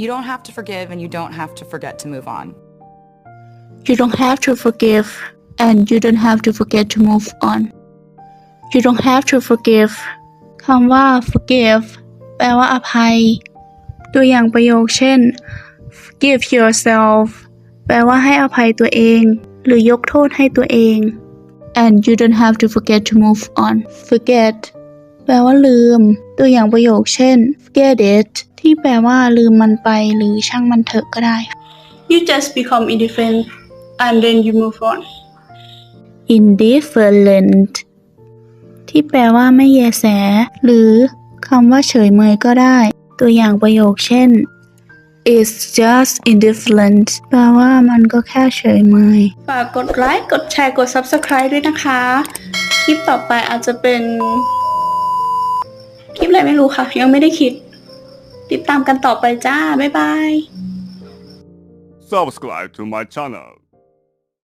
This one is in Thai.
You don't have to forgive and you don't have to forget to move on. You don't have to forgive and you don't have to forget to move on. You don't have to forgive คำว่า forgive แปลว่าอภัย ตัวอย่างประโยคเช่น forgive yourself แปลว่าให้อภัยตัวเอง หรือยกโทษให้ตัวเอง and you don't have to forget to move on forget แปลว่าลืม ตัวอย่างประโยคเช่น forget it ที่แปลว่าลืมมันไปหรือช่างมันเถอะก็ได้ You just become indifferent and then you move on. indifferent ที่แปลว่าไม่แยแส หรือคำว่าเฉยเมยก็ได้ ตัวอย่างประโยคเช่น it's just indifferent แปลว่ามันก็แค่เฉยเมยฝากกดไลค์ กดแชร์ กด Subscribe ด้วยนะคะ คลิปต่อไปอาจจะเป็น คลิปอะไรไม่รู้ค่ะ ยังไม่ได้คิด ติดตามกันต่อไปจ้า บ๊ายบาย Subscribe to my channel.